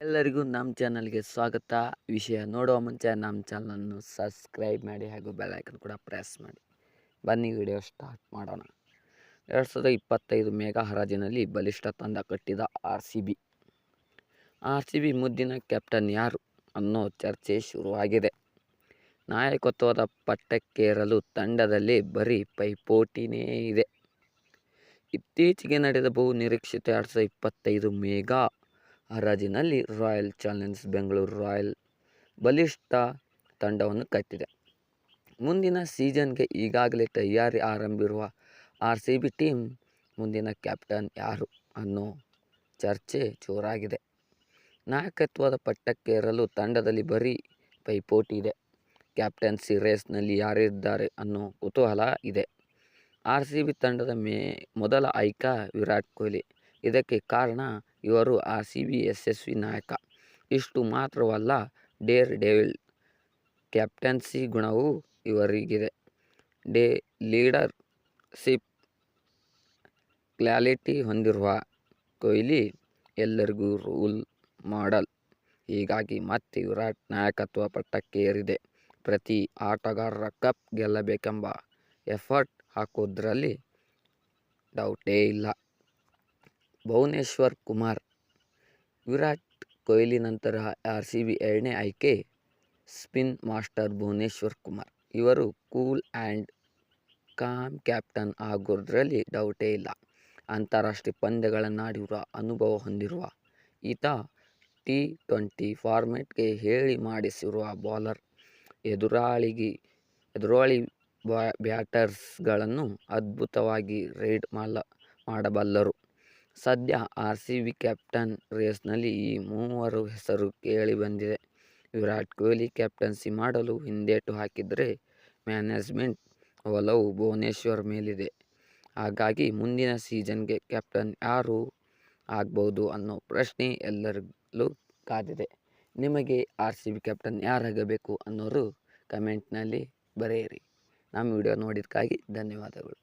ಎಲ್ಲರಿಗೂ ನಮ್ಮ ಚಾನಲ್ಗೆ ಸ್ವಾಗತ. ವಿಷಯ ನೋಡುವ ಮುಂಚೆ ನಮ್ಮ ಚಾನಲನ್ನು ಸಬ್ಸ್ಕ್ರೈಬ್ ಮಾಡಿ ಹಾಗೂ ಬೆಲ್ ಐಕನ್ ಕೂಡ ಪ್ರೆಸ್ ಮಾಡಿ. ಬನ್ನಿ ವಿಡಿಯೋ ಸ್ಟಾರ್ಟ್ ಮಾಡೋಣ. ಎರಡು ಸಾವಿರದ ಇಪ್ಪತ್ತೈದು ಮೇಘಾ ಹರಾಜಿನಲ್ಲಿ ಬಲಿಷ್ಠ ತಂಡ ಕಟ್ಟಿದ R C B R C B ಮುದ್ದಿನ ಕ್ಯಾಪ್ಟನ್ ಯಾರು ಅನ್ನೋ ಚರ್ಚೆ ಶುರುವಾಗಿದೆ. ನಾಯಕತ್ವದ ಪಟ್ಟಕ್ಕೇರಲು ತಂಡದಲ್ಲಿ ಬರೀ ಪೈಪೋಟಿನೇ ಇದೆ. ಇತ್ತೀಚೆಗೆ ನಡೆದ ಬಹು ನಿರೀಕ್ಷಿತ ಎರಡು ಸಾವಿರದ ಇಪ್ಪತ್ತೈದು ಮೇಘಾ ಹರಾಜಿನಲ್ಲಿ ರಾಯಲ್ ಚಾಲೆಂಜರ್ಸ್ ಬೆಂಗಳೂರು ರಾಯಲ್ ಬಲಿಷ್ಠ ತಂಡವನ್ನು ಕಟ್ಟಿದೆ. ಮುಂದಿನ ಸೀಸನ್ಗೆ ಈಗಾಗಲೇ ತಯಾರಿ ಆರಂಭಿರುವ ಆರ್ ಸಿ ಬಿ ಟೀಮ್ ಮುಂದಿನ ಕ್ಯಾಪ್ಟನ್ ಯಾರು ಅನ್ನೋ ಚರ್ಚೆ ಜೋರಾಗಿದೆ. ನಾಯಕತ್ವದ ಪಟ್ಟಕ್ಕೇರಲು ತಂಡದಲ್ಲಿ ಬರೀ ಪೈಪೋಟಿ ಇದೆ. ಕ್ಯಾಪ್ಟನ್ಸಿ ರೇಸ್ನಲ್ಲಿ ಯಾರಿದ್ದಾರೆ ಅನ್ನೋ ಕುತೂಹಲ ಇದೆ. ಆರ್ ಸಿ ಬಿ ತಂಡದ ಮೇ ಮೊದಲ ಆಯ್ಕೆ ವಿರಾಟ್ ಕೊಹ್ಲಿ. ಇದಕ್ಕೆ ಕಾರಣ ಇವರು ಆ ಸಿ ಬಿ ಯಶಸ್ವಿ ನಾಯಕ. ಇಷ್ಟು ಮಾತ್ರವಲ್ಲ ಡೇರ್ ಡೇವಿಲ್ ಕ್ಯಾಪ್ಟನ್ಸಿ ಗುಣವು ಇವರಿಗಿದೆ. ಡೇ ಲೀಡರ್ ಸಿಪ್ ಕ್ಲಾಲಿಟಿ ಹೊಂದಿರುವ ಕೊಹ್ಲಿ ಎಲ್ಲರಿಗೂ ರೂಲ್ ಮಾಡಲ್ ಹೀಗಾಗಿ ಮತ್ತೆ ವಿರಾಟ್ ನಾಯಕತ್ವ ಪಟ್ಟಕ್ಕೆ ಏರಿದೆ. ಪ್ರತಿ ಆಟಗಾರರ ಕಪ್ ಗೆಲ್ಲಬೇಕೆಂಬ ಎಫರ್ಟ್ ಹಾಕೋದ್ರಲ್ಲಿ ಡೌಟೇ ಇಲ್ಲ. ಭುವನೇಶ್ವರ್ ಕುಮಾರ್ ವಿರಾಟ್ ಕೊಹ್ಲಿ ನಂತರ ಆರ್ ಸಿ ಬಿ ಎರಡನೇ ಆಯ್ಕೆ ಸ್ಪಿನ್ ಮಾಸ್ಟರ್ ಭುವನೇಶ್ವರ್ ಕುಮಾರ್. ಇವರು ಕೂಲ್ ಆ್ಯಂಡ್ ಕಾಮ್ ಕ್ಯಾಪ್ಟನ್ ಆಗೋದ್ರಲ್ಲಿ ಡೌಟೇ ಇಲ್ಲ. ಅಂತಾರಾಷ್ಟ್ರೀಯ ಪಂದ್ಯಗಳನ್ನಾಡಿರುವ ಅನುಭವ ಹೊಂದಿರುವ ಈತ ಟಿ ಟ್ವೆಂಟಿ ಫಾರ್ಮೆಟ್ಗೆ ಹೇಳಿ ಮಾಡಿಸಿರುವ ಬೌಲರ್, ಎದುರಾಳಿಗೆ, ಎದುರಾಳಿ ಬ್ಯಾಟರ್ಸ್ಗಳನ್ನು ಅದ್ಭುತವಾಗಿ ರೈಡ್ ಮಾಡಬಲ್ಲರು. ಸದ್ಯ ಆರ್ ಸಿ ಬಿ ಕ್ಯಾಪ್ಟನ್ ರೇಸ್ನಲ್ಲಿ ಈ ಮೂವರು ಹೆಸರು ಕೇಳಿ ಬಂದಿದೆ. ವಿರಾಟ್ ಕೊಹ್ಲಿ ಕ್ಯಾಪ್ಟನ್ಸಿ ಮಾಡಲು ಹಿಂದೇಟು ಹಾಕಿದರೆ ಮ್ಯಾನೇಜ್ಮೆಂಟ್ ಒಲವು ಭುವನೇಶ್ವರ್ ಮೇಲಿದೆ. ಹಾಗಾಗಿ ಮುಂದಿನ ಸೀಸನ್ಗೆ ಕ್ಯಾಪ್ಟನ್ ಯಾರು ಆಗ್ಬೋದು ಅನ್ನೋ ಪ್ರಶ್ನೆ ಎಲ್ಲರಲ್ಲೂ ಕಾದಿದೆ. ನಿಮಗೆ ಆರ್ ಸಿ ಬಿ ಕ್ಯಾಪ್ಟನ್ ಯಾರಾಗಬೇಕು ಅನ್ನೋರು ಕಮೆಂಟ್ನಲ್ಲಿ ಬರೆಯಿರಿ. ನಮ್ಮ ವಿಡಿಯೋ ನೋಡಿದ್ದಕ್ಕಾಗಿ ಧನ್ಯವಾದಗಳು.